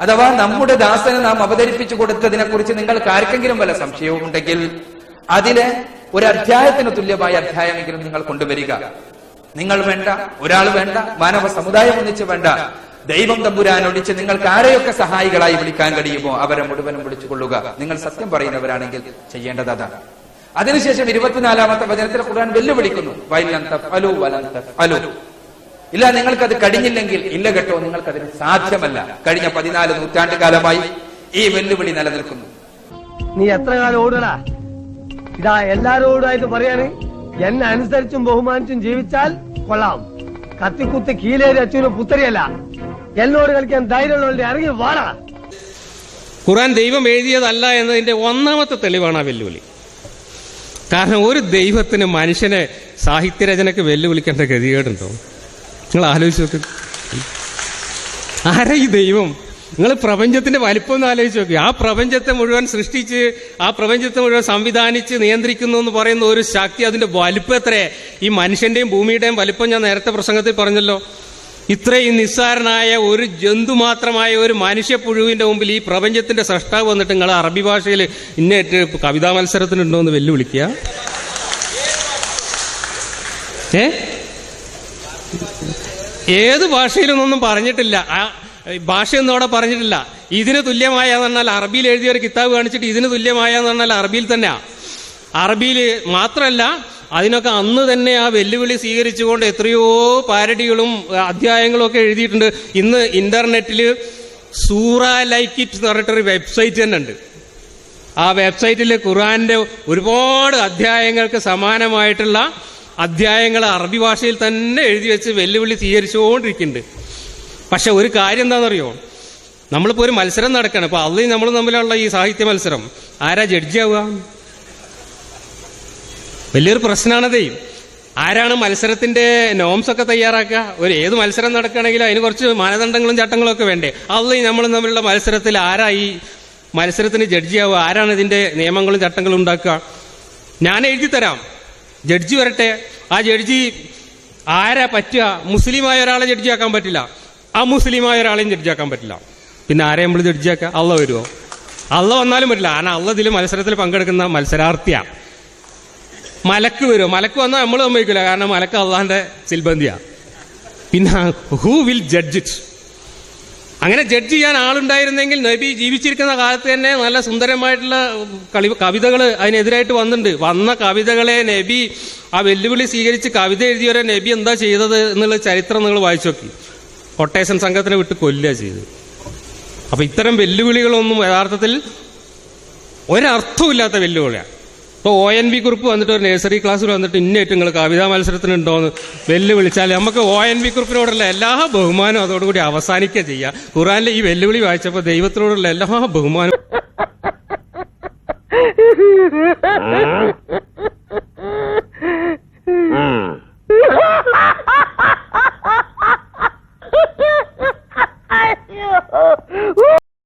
അഥവാ നമ്മുടെ ദാസനെ നാം അവതരിപ്പിച്ചു കൊടുത്തതിനെ കുറിച്ച് നിങ്ങൾക്ക് ആർക്കെങ്കിലും വല്ല സംശയവും ഉണ്ടെങ്കിൽ അതിന് ഒരു അധ്യായത്തിന് തുല്യമായ അധ്യായമെങ്കിലും നിങ്ങൾ കൊണ്ടുവരിക. നിങ്ങൾ വേണ്ട ഒരാൾ വേണ്ട മാനവ സമുദായം ഒന്നിച്ച് വേണ്ട. ദൈവം തമ്പുരാൻ ഒടിച്ച് നിങ്ങൾക്ക് ആരെയൊക്കെ സഹായികളായി വിളിക്കാൻ കഴിയുമോ അവരെ മുഴുവനും വിളിച്ചുകൊള്ളുക. നിങ്ങൾ സത്യം പറയുന്നവരാണെങ്കിൽ ചെയ്യേണ്ടത് അതാണ്. അതിനുശേഷം ഇരുപത്തിനാലാമത്തെ വചനത്തിൽ ഖുർആൻ വെല്ലുവിളിക്കുന്നു. ഇല്ല നിങ്ങൾക്കത് കഴിഞ്ഞില്ലെങ്കിൽ ഇല്ല കേട്ടോ നിങ്ങൾക്കതിന് സാധ്യമല്ല. കഴിഞ്ഞ പതിനാല് നൂറ്റാണ്ട് കാലമായി ഈ വെല്ലുവിളി നിലനിൽക്കുന്നു. നീ എത്ര കാലം ഓടടാ ഇതാ എല്ലാരോടായിട്ട് പറയാണ് എന്നെ അനുസരിച്ചും ബഹുമാനിച്ചും ജീവിച്ചാൽ കൊള്ളാം. കത്തിക്കുത്തി കീലേരി അച്ഛനും പുത്തരിയല്ല. എന്നോട് കളിക്കാൻ ധൈര്യമുള്ളവരുടെ ഇറങ്ങി വാടാ. ഖുറാൻ ദൈവം എഴുതിയതല്ല എന്നതിന്റെ ഒന്നാമത്തെ തെളിവാണ് ആ വെല്ലുവിളി. കാരണം ഒരു ദൈവത്തിന് മനുഷ്യനെ സാഹിത്യരചനയ്ക്ക് വെല്ലുവിളിക്കേണ്ട ഗതികേടുണ്ടോ? നിങ്ങൾ ആലോചിച്ച് നോക്ക്. ആരാ ഈ ദൈവം? നിങ്ങൾ പ്രപഞ്ചത്തിന്റെ വലിപ്പം ഒന്ന് ആലോചിച്ച് നോക്കി. ആ പ്രപഞ്ചത്തെ മുഴുവൻ സൃഷ്ടിച്ച് ആ പ്രപഞ്ചത്തെ മുഴുവൻ സംവിധാനിച്ച് നിയന്ത്രിക്കുന്നു എന്ന് പറയുന്ന ഒരു ശക്തി അതിന്റെ വലിപ്പം എത്രയേ? ഈ മനുഷ്യന്റെയും ഭൂമിയുടെയും വലിപ്പം ഞാൻ നേരത്തെ പ്രസംഗത്തിൽ പറഞ്ഞല്ലോ. ഇത്രയും നിസ്സാരനായ ഒരു ജന്തു മാത്രമായ ഒരു മനുഷ്യ പുഴുവിന്റെ മുമ്പിൽ ഈ പ്രപഞ്ചത്തിന്റെ സൃഷ്ടാവ് വന്നിട്ട് നിങ്ങൾ അറബി ഭാഷയിൽ ഇന്നേറ്റ് കവിതാ മത്സരത്തിനുണ്ടോ എന്ന് വെല്ലുവിളിക്കുക. ഏ? ഏത് ഭാഷയിലൊന്നും പറഞ്ഞിട്ടില്ല. ആ ഭാഷയൊന്നും അവിടെ പറഞ്ഞിട്ടില്ല. ഇതിന് തുല്യമായ എന്ന് പറഞ്ഞാൽ അറബിയിൽ എഴുതിയ ഒരു കിതാബ് കാണിച്ചിട്ട് ഇതിന് തുല്യമായ എന്ന് പറഞ്ഞാൽ അറബിയിൽ തന്നെയാ. അറബിയിൽ മാത്രമല്ല അതിനൊക്കെ അന്ന് തന്നെ ആ വെല്ലുവിളി സ്വീകരിച്ചുകൊണ്ട് എത്രയോ പാരഡികളും അധ്യായങ്ങളും ഒക്കെ എഴുതിയിട്ടുണ്ട്. ഇന്ന് ഇന്റർനെറ്റിൽ സൂറ ലൈക്ക് ഇറ്റ് എന്ന് പറഞ്ഞിട്ടൊരു വെബ്സൈറ്റ് തന്നെ ഉണ്ട്. ആ വെബ്സൈറ്റിൽ ഖുറാന്റെ ഒരുപാട് അധ്യായങ്ങൾക്ക് സമാനമായിട്ടുള്ള അധ്യായങ്ങൾ അറബി ഭാഷയിൽ തന്നെ എഴുതി വെച്ച് വെല്ലുവിളി സ്വീകരിച്ചുകൊണ്ടിരിക്കുന്നുണ്ട്. പക്ഷെ ഒരു കാര്യം എന്താണെന്നറിയോ? നമ്മളിപ്പോൾ ഒരു മത്സരം നടക്കുകയാണ്. ഇപ്പൊ അള്ളി നമ്മൾ തമ്മിലുള്ള ഈ സാഹിത്യ മത്സരം ആരാ ജഡ്ജിയാവുക വലിയൊരു പ്രശ്നമാണതേ ആരാണ് മത്സരത്തിന്റെ നോംസ് ഒക്കെ തയ്യാറാക്കുക? ഒരു ഏത് മത്സരം നടക്കുകയാണെങ്കിലും അതിന് കുറച്ച് മാനദണ്ഡങ്ങളും ചട്ടങ്ങളും ഒക്കെ വേണ്ടേ. അള്ളി നമ്മൾ തമ്മിലുള്ള മത്സരത്തിൽ ആരാ ഈ മത്സരത്തിന് ജഡ്ജിയാവുക ആരാണ് ഇതിന്റെ നിയമങ്ങളും ചട്ടങ്ങളും ഉണ്ടാക്കുക? ഞാൻ എഴുതി തരാം ജഡ്ജി വരട്ടെ. ആ ജഡ്ജി ആരാ പറ്റുക? മുസ്ലിമായ ഒരാളെ ജഡ്ജിയാക്കാൻ പറ്റില്ല. ആ മുസ്ലിമായ ഒരാളെയും ജഡ്ജിയാക്കാൻ പറ്റില്ല. പിന്നെ ആരെ നമ്മൾ ജഡ്ജിയാക്കുക? അള്ള വരുമോ അള്ള വന്നാലും പറ്റില്ല. കാരണം അള്ള ഇതിൽ മത്സരത്തിൽ പങ്കെടുക്കുന്ന മത്സരാർത്ഥിയാണ് മലക്ക് വരുമോ മലക്ക് വന്നാൽ നമ്മൾ സമ്മതിക്കില്ല കാരണം മലക്ക് അള്ളാന്റെ സിൽബന്തിയാ പിന്നെ ഹൂ വിൽ ജഡ്ജ് ഇറ്റ് അങ്ങനെ ജഡ്ജ് ചെയ്യാൻ ആളുണ്ടായിരുന്നെങ്കിൽ നബി ജീവിച്ചിരിക്കുന്ന കാലത്ത് തന്നെ നല്ല സുന്ദരമായിട്ടുള്ള കളി കവിതകൾ അതിനെതിരായിട്ട് വന്നിട്ടുണ്ട്. വന്ന കവിതകളെ നബി ആ വെല്ലുവിളി സ്വീകരിച്ച് കവിത എഴുതിയവരെ നബി എന്താ ചെയ്തത് എന്നുള്ള ചരിത്രം നിങ്ങൾ വായിച്ചു നോക്കി. കൊട്ടേഷൻ സംഘത്തിനെ വിട്ട് കൊല്ലുക ചെയ്ത് അപ്പം ഇത്തരം വെല്ലുവിളികളൊന്നും യഥാർത്ഥത്തിൽ ഒരർത്ഥമില്ലാത്ത വെല്ലുവിളിയാണ്. ഇപ്പോൾ ഒ എൻ വി കുറിപ്പ് വന്നിട്ട് ഒരു നഴ്സറി ക്ലാസ്സിൽ വന്നിട്ട് ഇന്നേറ്റ് നിങ്ങൾ കവിതാ മത്സരത്തിനുണ്ടോയെന്ന് വെല്ലുവിളിച്ചാൽ നമുക്ക് ഒ എൻ വി കുറിപ്പിനോടുള്ള എല്ലാ ബഹുമാനവും അതോടുകൂടി അവസാനിക്കുക ചെയ്യുക ഖുറാനിലെ ഈ വെല്ലുവിളി വായിച്ചപ്പോൾ ദൈവത്തിനോടുള്ള എല്ലാ ബഹുമാനവും